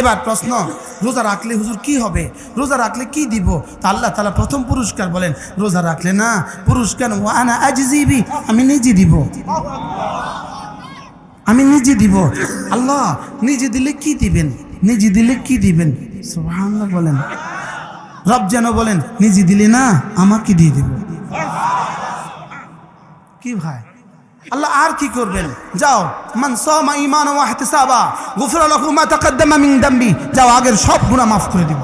এবার প্রশ্ন, রোজা রাখলে হুজুর কি হবে? রোজা রাখলে কি দিব? তা আল্লাহ তালা প্রথম পুরস্কার বলেন, রোজা রাখলে না, পুরস্কার ওয়ানা আজিবি আমি নিজে দিব। আমি নিজে দিব। আল্লাহ, নিজে দিলে কি দিবেন? নিজে দিলে কি দিবেন? সুবহানাল্লাহ বলেন। রব যেন বলেন, নিজে দিলে না, আমাকে দিয়ে দিব। কি ভাই? আল্লাহ আর কি করবেন? যাও। মান সামা ঈমান ওয়া ইহতিসাবা, গুফরা লাহু মা তাকাদ্দামা মিন দামবি। যাও, আগের সব গুনাহ মাফ করে দিব।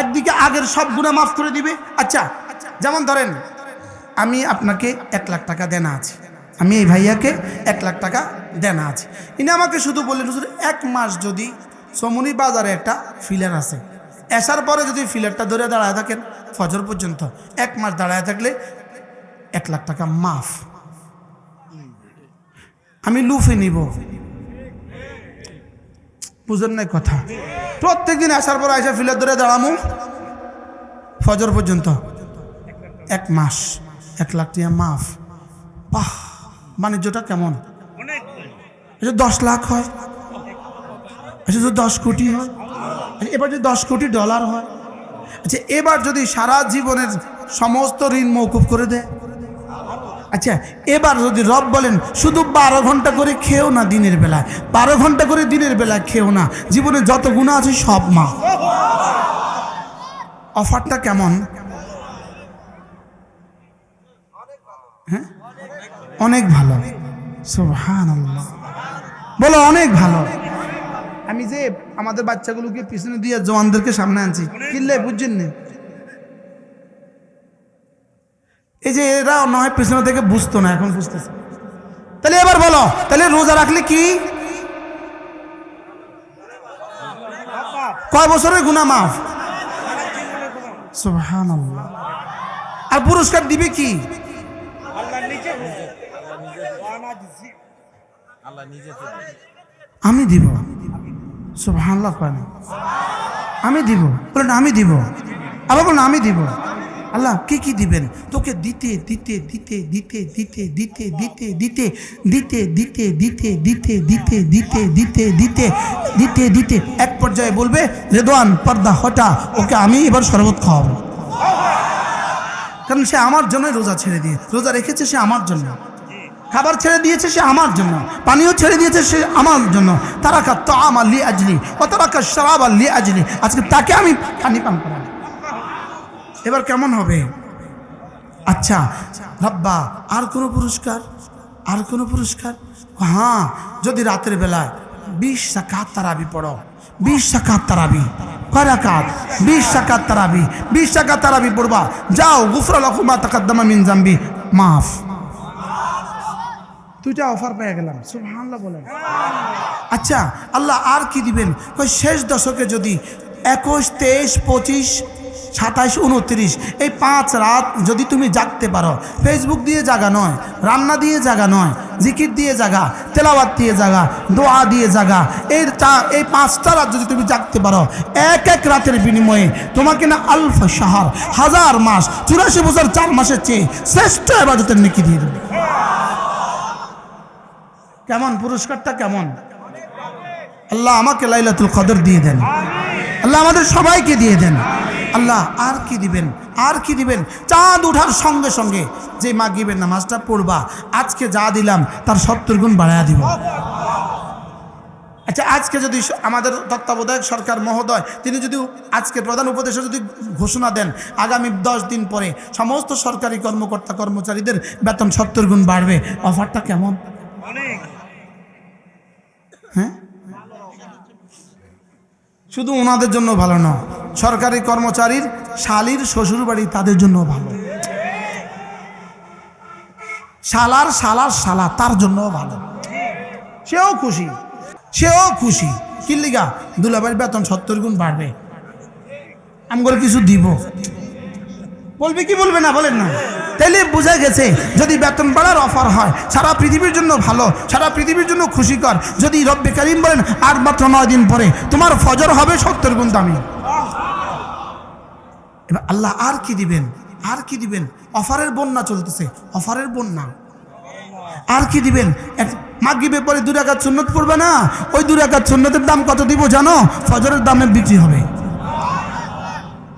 একদিকে আগের সব গুনাহ মাফ করে দিবে। আচ্ছা যেমন ধরেন, আমি আপনাকে এক লাখ টাকা দেনা আছে। আমি এই ভাইয়াকে এক লাখ টাকা দেনা আছে। ইনি আমাকে শুধু বললেন, হুজুর, এক মাস যদি সমনি বাজারে একটা ফিলার আছে আসার পরে যদি ফিলারটা ধরে দাঁড়ায় থাকেন, ফজর পর্যন্ত, এক মাস দাঁড়ায় থাকলে এক লাখ টাকা মাফ। আমি লুফে নিব। বুঝেন নাই কথা? প্রত্যেক দিন আসার পর আইসা ফিলার ধরে দাঁড়ামু। ফজর পর্যন্ত। এক মাস, এক লাখ টাকা মাফ। বাহ, বাণিজ্যটা কেমন? দশ লাখ হয় আচ্ছা দশ কোটি হয়, এবার যদি দশ কোটি ডলার হয় আচ্ছা এবার যদি সারা জীবনের সমস্ত ঋণ মৌকুব করে দেয় আচ্ছা এবার যদি রব বলেন, শুধু বারো ঘণ্টা করে খেও না দিনের বেলায়। বারো ঘণ্টা করে দিনের বেলায় খেও না। জীবনে যত গুণা আছে সব মা। অফারটা কেমন? হ্যাঁ? অনেক ভালো। বলো, অনেক ভালো। আমি যে আমাদের বাচ্চাগুলোকে পিছনে দিয়ে জওয়ানদেরকে সামনে আনছি। কিনলে, বুঝছেন না? এই যে এরা নয় পিছনে থেকে বুঝতো না, এখন বুঝতেছে। তাহলে এবার বলো, তাহলে রোজা রাখলে কি? কয় বছরের গুণা মাফ? আর পুরস্কার দিবে কি? আমি দিব। সুবহানাল্লাহ আমি দিব। বলেন, আমি দিব। আবার বলেন, আমি দিব। আল্লাহ কি কি দিবেন তোকে দিতে দিতে দিতে দিতে দিতে দিতে দিতে দিতে দিতে দিতে দিতে দিতে দিতে দিতে দিতে দিতে দিতে দিতে এক পর্যায়ে বলবে রেদওয়ান পর্দা হটা ওকে আমি এবার শরবত খাওয়াবো কারণ সে আমার জন্যই রোজা ছেড়ে দিয়ে রোজা রেখেছে সে আমার জন্য খাবার ছেড়ে দিয়েছে সে আমার জন্য পানীয় ছেড়ে দিয়েছে সে আমার জন্য তারা কা তো আমার লি আজলি ও তারা কা শরাব আর লি আজলি আজকে তাকে আমি পানি পান করাবো এবার কেমন হবে? আচ্ছা রব্বা, আর কোনো পুরস্কার? আর কোনো পুরস্কার? হ্যাঁ যদি রাতের বেলায় বিশ সাকাত তারাবি পড়ো, বিশ সাকাত তারাবি। কয় রাকাত? বিশ সাকাত তারাবি। বিশ সাকাত তারাবি পড়বা। যাও, গুফরা লকুমা তাকাদ্দামা মিন জাম্বি। মাফ। দুইটা অফার পেয়ে গেলাম। সুবহানাল্লাহ বলেন। আচ্ছা আল্লাহ আর কি দিবেন? কই শেষ দশকে যদি একুশ, তেইশ, পঁচিশ সাতাইশ, উনত্রিশ। এই পাঁচ রাত যদি তুমি জাগতে পারো ফেসবুক দিয়ে জাগা নয়, রান্না দিয়ে জাগা নয়, জিকির দিয়ে জাগা, তেলাওয়াত দিয়ে জাগা, দোয়া দিয়ে জাগা, এই চা এই পাঁচটা রাত যদি তুমি জাগতে পারো, এক এক রাতের বিনিময়ে তোমাকে না আলফা সাহার হাজার মাস, চুরাশি বছর, চার মাসের চেয়ে শ্রেষ্ঠ এবাদতের নেকি দিয়ে দেবে। কেমন? পুরস্কারটা কেমন? আল্লাহ আমাকে লাইলাতুল কদর দিয়ে দেন। আল্লাহ আমাদের সবাইকে দিয়ে দেন। আল্লাহ আর কি দিবেন? আর কি দিবেন? চাঁদ উঠার সঙ্গে সঙ্গে যে মাগিবেন নামাজটা পড়বা আজকে যা দিলাম তার সত্তর গুণ বাড়ায়া দিব। আচ্ছা আজকে যদি আমাদের তত্ত্বাবধায়ক সরকার মহোদয় তিনি যদি আজকে প্রধান উপদেশে যদি ঘোষণা দেন আগামী দশ দিন পরে সমস্ত সরকারি কর্মকর্তা কর্মচারীদের বেতন সত্তর গুণ বাড়বে। অফারটা কেমন? হ্যাঁ? শুধু ওনাদের জন্য ভালো না, সরকারি কর্মচারীর, শালির শ্বশুর বাড়ি তাদের জন্য ভালো। শালার শালার শালা তার জন্য ভালো। সেও খুশি সেও খুশি। কিল্লিগা দুলাভাইয়ের বেতন সত্তর গুণ বাড়বে। আমি কিছু দিব। বলবে কি বলবে না বলেন না। তাইলে বোঝা গেছে, যদি বেতন বাড়ার অফার হয়, সারা পৃথিবীর জন্য ভালো, সারা পৃথিবীর জন্য খুশিকর। যদি রব্বে কারিম বলেন, আর মাত্র নয় দিন পরে তোমার ফজর হবে সত্তর গুণ দামি। এবার আল্লাহ আর কি দিবেন? আর কি দিবেন? অফারের বন্যা চলতেছে, অফারের বন্যা। আর কি দিবেন? এক মাগরিবের পরে দু রাকাত সুন্নত পড়বে না? ওই দু রাকাত সুন্নতের দাম কত দিব জানো? ফজরের দামে বিক্রি হবে।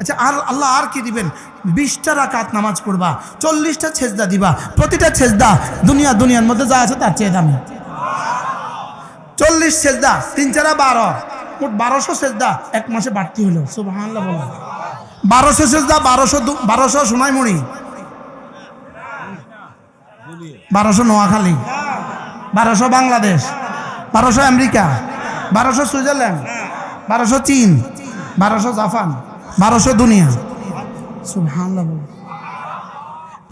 আচ্ছা আর আল্লাহ আর কি দিবেন? বিশটা রাকাত নামাজ পড়বা, চল্লিশটা ছেজদা দিবা, প্রতিটা ছেজদা দুনিয়া দুনিয়ার মধ্যে যা আছে তার চেয়ে দামি। চল্লিশ ছেজদা তিন চারা বারো, মোট বারোশো সেজদা এক মাসে বাড়তি হলো বলো বারোশো সেজদা, বারোশো বারোশো সোনাইমণি বারোশো নোয়াখালী। বারোশো বাংলাদেশ। বারোশো আমেরিকা। বারোশো সুইজারল্যান্ড। বারোশো চীন। বারোশো জাপান। বারোশো দুনিয়া।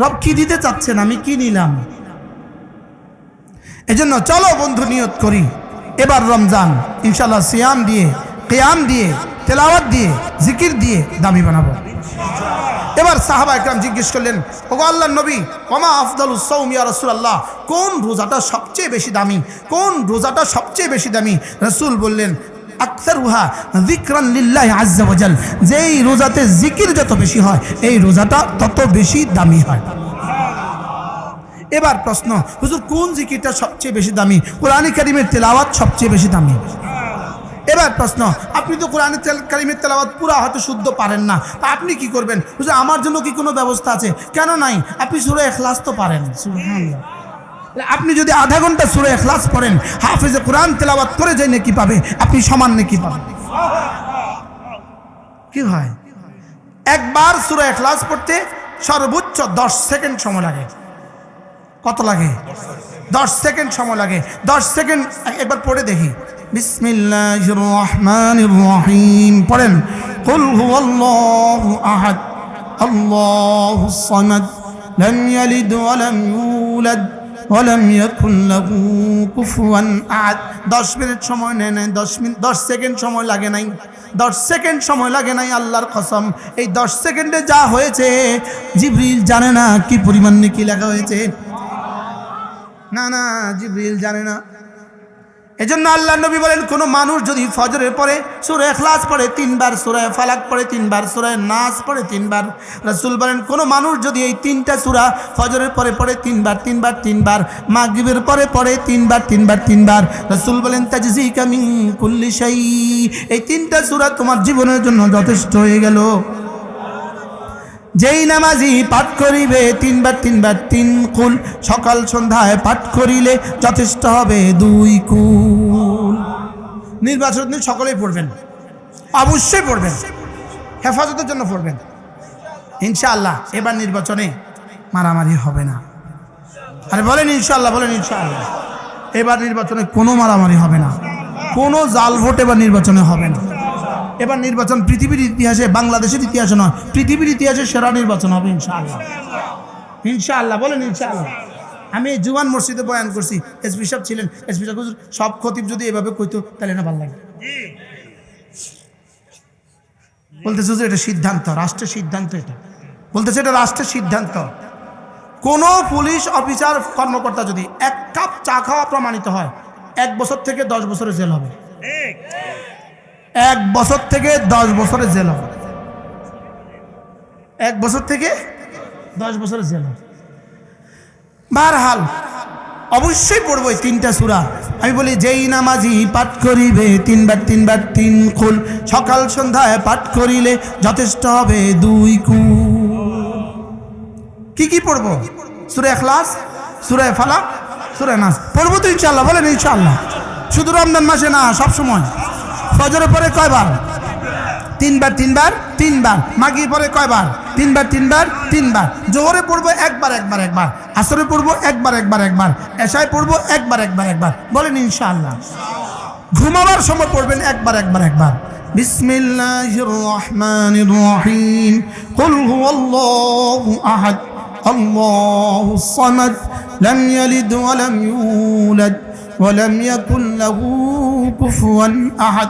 রব কি দিতে চাচ্ছেন? আমি কি নিলাম? এজন্য চলো বন্ধু নিয়ত করি। এবার রমজান ইনশাল্লাহ সিয়াম দিয়ে কেয়াম দিয়ে তেলাওয়াত দিয়ে জিকির দিয়ে দামি বানাবো। এবার সাহাবা একরাম জিজ্ঞেস করলেন ওগো আল্লাহ নবী কমা আফদাল উসাউম ইয়া রসুল্লাহ কোন রোজাটা সবচেয়ে বেশি দামি? কোন রোজাটা সবচেয়ে বেশি দামি? রসুল বললেন আক্তার উহা জিক্রান লিল্লাহ আজ্জাওয়াজাল যেই রোজাতে জিকির যত বেশি হয়, এই রোজাটা তত বেশি দামি হয়। এবার প্রশ্ন, হুজুর কোন জিকিরটা সবচেয়ে বেশি দামি? কোরআন তেলাওয়াত সবচেয়ে বেশি দামি? এবার প্রশ্ন, আপনি তো কোরআন কারিমের তেলাওয়াত পুরা হয়তো শুদ্ধ পারেন না, তা আপনি কি করবেন? হুজুর, আমার জন্য কি কোনো ব্যবস্থা আছে? কেন নাই? আপনি সুরে এখলাস তো পারেন। আপনি যদি আধা ঘণ্টা সুরে এখলাস পড়েন, হাফিজে কোরআন তেলাওয়াত করে যে নেকি পাবে, আপনি সমান নেকি পাবেন। কি হয়? একবার সুরে এখলাস পড়তে সর্বোচ্চ দশ সেকেন্ড সময় লাগে। কত লাগে? দশ সেকেন্ড সময় লাগে। দশ সেকেন্ড, একবার পড়ে দেখি। বিসমিল্লাহ পড়েন আল্লাহু সামাদ, লাম ইয়ালিদ ওয়া লাম ইউলাদ। ওয়া লাম ইয়াকুন লাহু কুফুয়ান আহাদ। 10 মিনিট সময় নেয় নাই 10 মিনিট 10 সেকেন্ড সময় লাগে নাই। 10 সেকেন্ড সময় লাগে নাই আল্লাহর কসম। এই 10 সেকেন্ডে যা হয়েছে, জিবরিল জানে না কি পরিমাণ নাকি লেখা হয়েছে। না না, জিবরিল জানে না। এজন্য আল্লাহ নবী বলেন, কোনো মানুষ যদি ফজরের পরে সুরে এখলাস পড়ে, তিনবার সুরায় ফালাক পড়ে, তিনবার সুরায় নাচ পড়ে, তিনবার রাসূল বলেন, কোনো মানুষ যদি এই তিনটা সুরা ফজরের পরে পড়ে, তিনবার তিনবার তিনবার, মাগরিবের পরে পড়ে, তিনবার তিনবার তিনবার, রাসূল বলেন তাজজি কামিং কুল্লি শাই এই তিনটা সুরা তোমার জীবনের জন্য যথেষ্ট হয়ে গেল। যেই নামাজি পাঠ করিবে, তিনবার তিনবার তিন কুল। সকাল সন্ধ্যায় পাঠ করিলে যথেষ্ট হবে দুই কুল। নির্বাচন দিন সকলেই পড়বেন। অবশ্যই পড়বেন। হেফাজতের জন্য পড়বেন। ইনশাআল্লাহ, এবার নির্বাচনে মারামারি হবে না। আরে বলেন ইনশাআল্লাহ বলেন ইনশাআল্লাহ। এবার নির্বাচনে কোনো মারামারি হবে না। কোনো জাল ভোট এবার নির্বাচনে হবে না। এবার নির্বাচন পৃথিবীর ইতিহাসে, বাংলাদেশের ইতিহাসে নয়, পৃথিবীর ইতিহাসে সেরা নির্বাচন হবে, ইনশাআল্লাহ। ইনশাআল্লাহ, বলেন ইনশাআল্লাহ। আমি জুয়ান মসজিদে বয়ান করছি এসপি সাহেব ছিলেন এসপি সাহেব সব খতিব যদি এভাবে কইতো, তাহলে না ভালো লাগে। বলতেছে যে এটা সিদ্ধান্ত, রাষ্ট্রের সিদ্ধান্ত এটা। বলতেছে এটা রাষ্ট্রের সিদ্ধান্ত। কোনো পুলিশ অফিসার, কর্মকর্তা যদি এক কাপ চা খাওয়া প্রমাণিত হয়, এক বছর থেকে দশ বছরের জেল হবে। এক বছর থেকে দশ বছরের জেল হবে। এক বছর থেকে দশ বছরের জেল হবে। বারহাল, অবশ্যই পড়ব এই তিনটা সুরা। আমি বলি, যেই নামাজি পাঠ করিবে, তিনবার তিনবার তিন কুল সকাল সন্ধ্যায় পাঠ করিলে যথেষ্ট হবে দুই কুল। কি কি পড়ব? সুরে এখলাস সুরে ফালাক, সুরে নাস। পড়ব তো ইনশাল্লাহ বলেন ইনশাল্লাহ শুধু রমজান মাসে না সব সময় ফজরের পরে কয়বার তিনবার তিনবার তিনবার মাগির পরে কয়বার তিনবার তিনবার তিনবার জোহরে পড়বো একবার একবার একবার আসরে পড়বো একবার একবার একবার এশায় পড়বো একবার একবার একবার বলেন ইনশাআল্লাহ ঘুমাবার সময় পড়বেন একবার একবার একবার বিসমিল্লাহির রহমানির রহিম কুল হুয়াল্লাহু আহাদ আল্লাহুস সামাদ লাম ইয়ালিদ ওয়া লাম ইউলাদ ولم يكن له كفوا أحد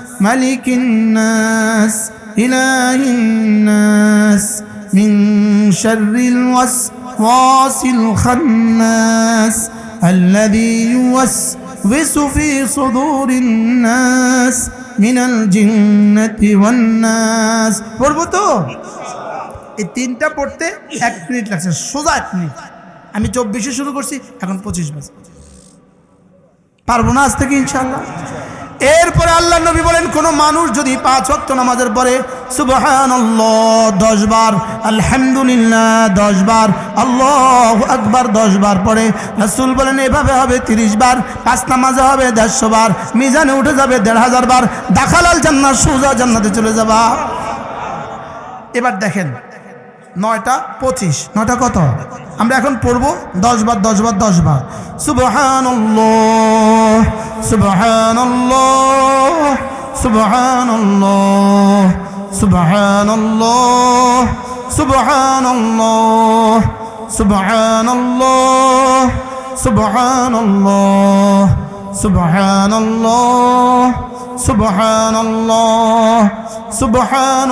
ملك الناس إله الناس من شر الوسواس الخناس الذي يوسوس في صدور الناس من الجنة والناس পড়বো তো এই তিনটা পড়তে এক মিনিট লাগছে সোজা এক মিনিট আমি চব্বিশে শুরু করছি এখন পঁচিশ বাজে পারবো না আজ থেকে ইনশাল্লাহ এরপরে আল্লাহ নবী বলেন, কোন মানুষ যদি পাঁচ ওয়াক্ত নামাজের পরে সুবহান দশ বার, আলহামদুলিল্লাহ, দশ বার, আল্লাহ আকবার, দশ বার পরে রাসূল বলেন, এভাবে হবে পাঁচ নামাজে হবে মিজানে উঠে যাবে দেড় সুজা জান্নাতে চলে যাবা। এবার দেখেন নয়টা পঁচিশ নয়টা কত আমরা এখন পড়ব দশ বার দশ বার দশ বার সুবহান সুবহান সুবহান সুবহান সুবহান সুবহান সুবহান سبحان الله سبحان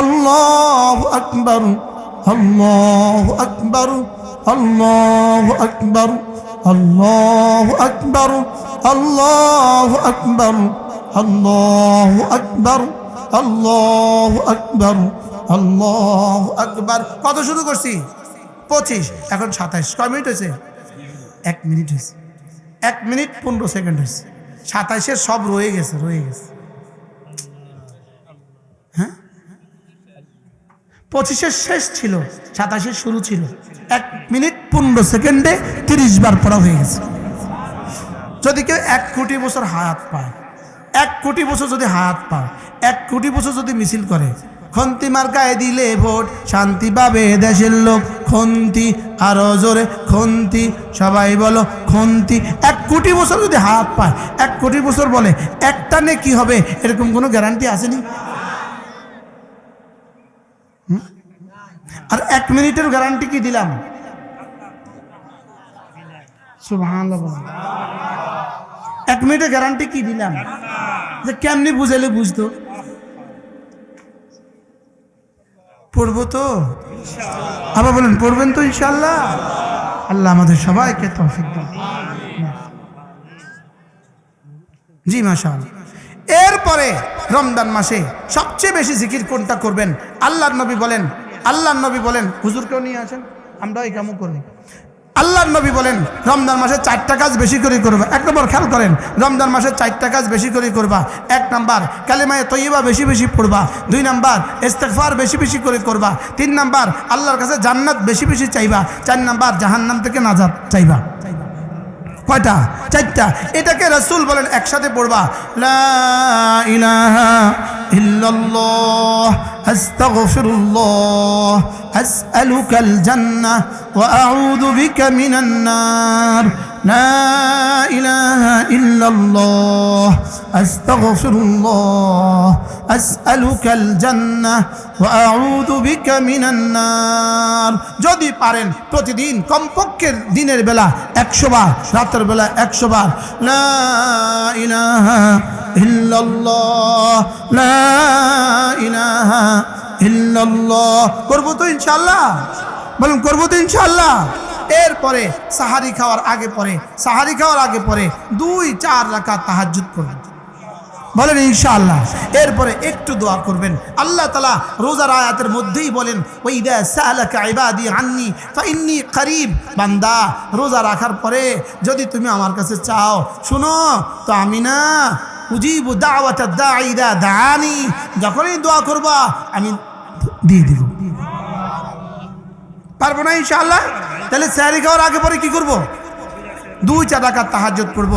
আল্লাহ আকবর আল্লাহ আকবর আল্লাহ আকবর আল্লাহ আকবর আল্লাহ আকবর আল্লাহ আকবর আল্লাহ আকবর আল্লাহ আকবর। কত শুরু করছি? পঁচিশ, এখন সাতাইশ। কয় মিনিট হয়েছে? এক মিনিট হয়েছে। এক মিনিট পনেরো সেকেন্ড হয়েছে। সাতাইশের সব রয়ে গেছে রয়ে গেছে। পঁচিশের শেষ ছিল, সাতাশের শুরু ছিল। এক মিনিট পনেরো সেকেন্ডে তিরিশ বার পড়া হয়ে গেছে। যদি কেউ এক কোটি বছর হায়াত পায়, এক কোটি বছর যদি হায়াত পায়, এক কোটি বছর যদি মিছিল করে, খন্তি মার্কায় দিলে ভোট, শান্তি পাবে দেশের লোক। খন্তি, আরও জোরে খন্তি, সবাই বলো খন্তি। এক কোটি বছর যদি হাত পায়, এক কোটি বছর বলে, একটা নে কি হবে, এরকম কোনো গ্যারান্টি আসেনি? আর এক মিনিটের গ্যারান্টি কি দিলাম? এক মিনিটের গ্যারান্টি কি দিলাম? যে কেমনি বুঝালে বুঝতো। পড়ব তো? আবার বলেন, পড়বেন তো ইনশাল্লাহ আল্লাহ আমাদের সবাইকে তৌফিক জি মাশাল এরপরে রমজান মাসে সবচেয়ে বেশি জিকির কোনটা করবেন? আল্লাহর নবী বলেন আল্লাহর নবী বলেন হুজুরকেও নিয়ে আসেন? আমরা এই কামও করব আল্লাহর নবী বলেন রমজান মাসে চারটা কাজ বেশি করে করবা। এক নম্বর খেয়াল করেন রমজান মাসে চারটা কাজ বেশি করে করবা। এক নাম্বার কালেমায় তৈবা বেশি বেশি পড়বা। দুই নাম্বার ইস্তেকফার বেশি বেশি করে করবা। তিন নাম্বার আল্লাহর কাছে জান্নাত বেশি বেশি চাইবা। চার নাম্বার জাহান্নাম থেকে নাজাত চাইবা। কয়টা চারটা। এটাকে রসুল বলেন, একসাথে পড়বা। আস্তাগফিরুল্লাহ, আসআলুকাল জান্নাহ, ওয়া আউযু বিকা মিনান নার। لا إله إلا الله أستغفر الله আসআলুকাল জান্নাহ ওয়া আউযু বিকা মিনান যদি পারেন প্রতিদিন কমপক্ষে দিনের বেলা একশো বার, রাতের বেলা একশো বার, লা ইলাহা ইল্লাল্লাহ, লা ইলাহা ইল্লাল্লাহ, করব তো ইনশাল্লাহ বলুন, করব তো ইনশাল্লাহ এরপরে সাহারি খাওয়ার আগে পরে, সাহারি খাওয়ার আগে পরে দুই, চার রাকাত তাহাজ্জুদ করবেন বলেন ইনশাআল্লাহ। এরপরে একটু দোয়া করবেন। আল্লাহ তালা রোজার আয়াতের মধ্যেই বলেন ওই ইবাদি আন্নি ফাইন্নি করিব। বান্দা, রোজা রাখার পরে যদি তুমি আমার কাছে চাও, শুনো, তো আমি না উজিবু দানি যখনই দোয়া করবা, আমি দিয়ে দিব। পারব না ইনশাআল্লাহ? তাহলে স্যারি খাওয়ার আগে পরে কি করব? দুই চার টাকা তাহাজ্জত পড়ব।